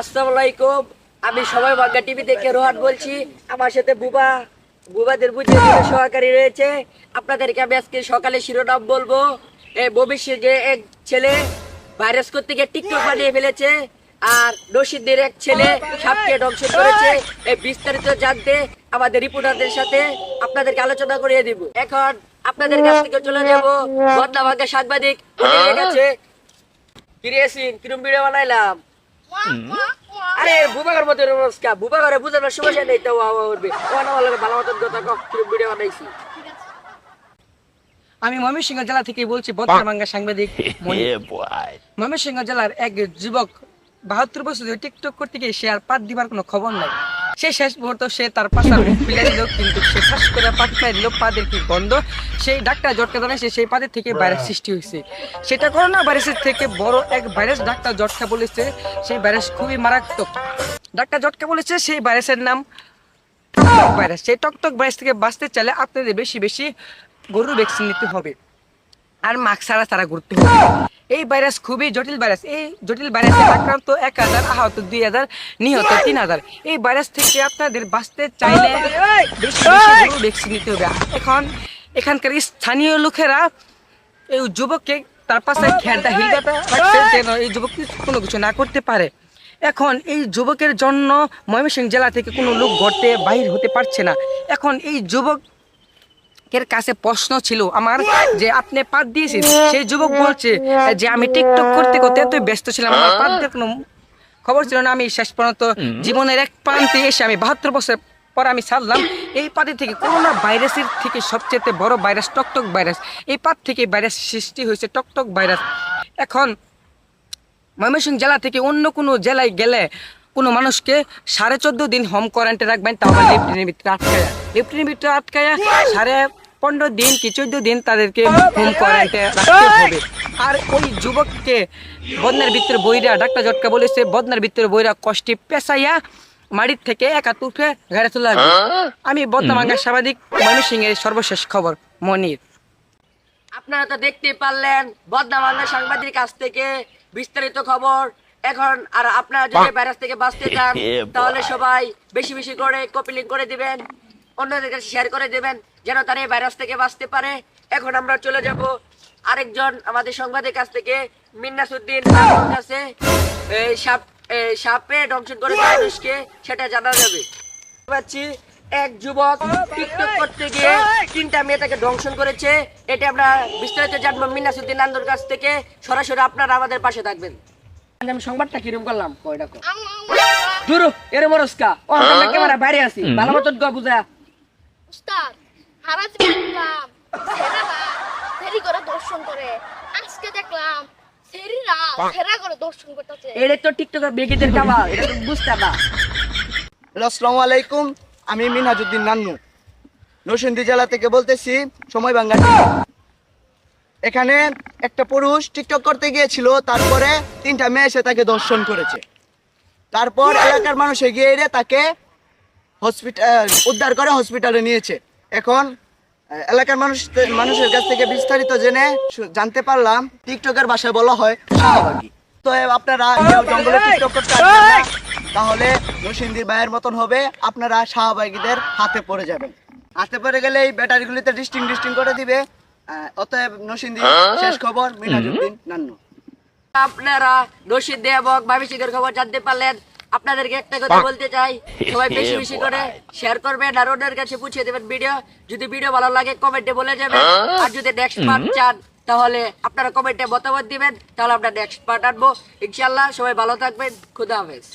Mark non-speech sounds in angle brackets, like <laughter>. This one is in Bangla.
আসসালামু আলাইকুম। আমি সবাই বাংলা টিভি থেকে রোহান বলছি। আমার সাথে বুবা বুবাদের বুঝে সহকারী রয়েছে। আপনাদেরকে আমি আজকে সকালে শিরোনাম বলব। এই ভবিষ্যতে এক ছেলে ভাইরাস করতে গিয়ে টিকটক বানিয়ে ফেলেছে আর রশিদের এক ছেলে সাপকে ধ্বংস করেছে এই বিস্তারিত জানতে আমাদের রিপোর্টারদের সাথে আপনাদেরকে আলোচনা করিয়ে দিব। এখন আপনাদের কাছ থেকে চলে যাব। বদলা ভাগ্যের সাংবাদিক উনি গেছে কিরিয়েছিন কিরম ভিডিও বানাইলাম? আরে বুবাগর মতো নমস্কার বুবাগরে বুঝানোর সমস্যা নেই তো বাবা করবে। ও না ভালো ভালো মতন কথা কিরম ভিডিও বানাইছি। আমি ময়মনসিংহ জেলা থেকে বলছি বর্তমাঙ্গা সাংবাদিক ময়মনসিংহ জেলার এক যুবক বাহাত্তর বছর ধরে টিকটক করতে গিয়ে সে আর পাত দিবার কোনো খবর নাই। সে শেষ মুহূর্ত সে তার মুখ খুলে দিল, কিন্তু সে শ্বাস করে খাই দিল পাদের কি গন্ধ? সেই ডাক্তার জটকে জটকা জানাইছে সেই পাদের থেকে ভাইরাস সৃষ্টি হয়েছে। সেটা করোনা ভাইরাসের থেকে বড় এক ভাইরাস ডাক্তার জটকা বলেছে, সেই ভাইরাস খুবই মারাত্মক। ডাক্তার জটকা বলেছে, সেই ভাইরাসের নাম ভাইরাস। সেই টকটক ভাইরাস থেকে বাঁচতে চাইলে আপনাদের বেশি বেশি গরুর ভ্যাকসিন নিতে হবে। আর মাস্ক ছাড়া তারা ঘুরতে হবে। এই ভাইরাস খুবই জটিল ভাইরাস এই জটিল ভাইরাসে আক্রান্ত এক হাজার আহত দুই হাজার নিহত তিন হাজার। এই ভাইরাস থেকে আপনাদের বাঁচতে চাইলে ভ্যাকসিন নিতে হবে। এখন এখানকার স্থানীয় লোকেরা এই যুবককে তার পাশে খেয়ালটা হিলটা যেন এই যুবক কোনো কিছু না করতে পারে। এখন এই যুবকের জন্য ময়মনসিংহ জেলা থেকে কোনো লোক ঘরতে বাহির হতে পারছে না। এখন এই যুবক এর কাছে প্রশ্ন ছিল আমার যে আপনি পাত দিয়েছেন। সেই যুবক বলছে যে আমি টিকটক করতে করতে এত ব্যস্ত ছিলাম আমার পাত দিয়ে কোনো খবর ছিল না। আমি শেষ পর্যন্ত জীবনের এক প্রান্তে এসে আমি বাহাত্তর বছর পর আমি ছাড়লাম। এই পাতে থেকে করোনা ভাইরাসের থেকে সবচেয়ে বড় ভাইরাস টকটক ভাইরাস। এই পাত থেকে ভাইরাস সৃষ্টি হয়েছে টকটক ভাইরাস। এখন ময়মনসিংহ জেলা থেকে অন্য কোনো জেলায় গেলে কোনো মানুষকে সাড়ে চোদ্দ দিন হোম কোয়ারেন্টাইন রাখবেন আবার লেফটিনের ভিতরে আটকায়। লেফটিনের ভিতরে আটকায়া সাড়ে পনেরো দিন কি চোদ্দ দিন তাদেরকে হোম কোয়ারেন্টাইন রাখতে হবে। আর ওই যুবককে বদনার ভিতরে বইরা ডাক্তার জটকা বলেছে বদনার ভিতরে বইরা কষ্টে পেশাইয়া মাটির থেকে একা তুফে ঘরে চলে আসবে আমি বর্তমানের সাংবাদিক ময়মনসিংহের সর্বশেষ খবর মনির। আপনারা তো দেখতে পারলেন বদনা বাংলা সাংবাদিক কাছ থেকে বিস্তারিত খবর। এখন আর আপনারা যদি ভাইরাস থেকে বাঁচতে চান তাহলে সবাই বেশি বেশি করে কপি লিঙ্ক করে দিবেন। অন্যদের কাছে শেয়ার করে দিবেন যেন তারা এই ভাইরাস থেকে বাঁচতে পারে। এখন আমরা চলে যাব আরেকজন আমাদের সংবাদের কাছ থেকে মিন্নাসুদ্দিন কাছে। সাপ সাপে দংশন করে মানুষকে সেটা জানা যাবে। পাচ্ছি এক যুবক টিকটক করতে গিয়ে তিনটা মেয়ে তাকে দংশন করেছে। এটা আমরা বিস্তারিত জানব মিনাসুদ্দিন নান্দুর কাছ থেকে। সরাসরি আপনারা আমাদের পাশে থাকবেন। আমি সংবাদটা কিরম করলাম? কয়টা দূর এর মরস্কা। ও আমরা ক্যামেরা বাইরে আছি। ভালো মতন গো বুঝা। উস্তাদ দেখলাম ছেলেরা ফেরি করে দর্শন করে। আজকে দেখলাম ছেলেরা ফেরা করে দর্শন করতেছে। এটা তো টিকটকের বেগিদের খাবার এটা তো বুঝতে না আসসালামু আলাইকুম আমি মিনহাজুদ্দিন নান্নু। নরসিংদী জেলা থেকে বলতেছি সময় বাংলা। এখানে একটা পুরুষ টিকটক করতে গিয়েছিল তারপরে তিনটা মেয়ে এসে তাকে দর্শন করেছে। তারপর এলাকার মানুষ এগিয়ে এলে তাকে হসপিটাল, উদ্ধার করে হসপিটালে নিয়েছে। এখন এলাকার মানুষ, মানুষের কাছ থেকে বিস্তারিত জেনে জানতে পারলাম, টিকটকের ভাষায় বলা হয় তো আপনারা তাহলে নসিন্দির ভাইয়ের মতন হবে, আপনারা শাহবাগীদের হাতে পড়ে যাবেন। হাতে পড়ে গেলে এই ব্যাটারিগুলিতে ডিস্টিং ডিস্টিং করে দিবে। অতএব নসিন্দি শেষ খবর, মিনাজুদ্দিন নান্নু। আপনারা রশিদ দে এবং ভবিষ্যতের খবর জানতে পারলেন। আপনাদেরকে একটা কথা বলতে চাই। সবাই <laughs> বেশি বেশি করে শেয়ার করবেন আর ওদের কাছে পুছিয়ে দেবেন ভিডিও যদি ভিডিও ভালো লাগে কমেন্টে বলে যাবেন। আর যদি নেক্সট পার্ট চান তাহলে আপনারা কমেন্টে মতামত দিবেন। তাহলে আমরা নেক্সট পার্ট আনব। ইনশাল্লাহ সবাই ভালো থাকবেন। খুদা হাফেজ।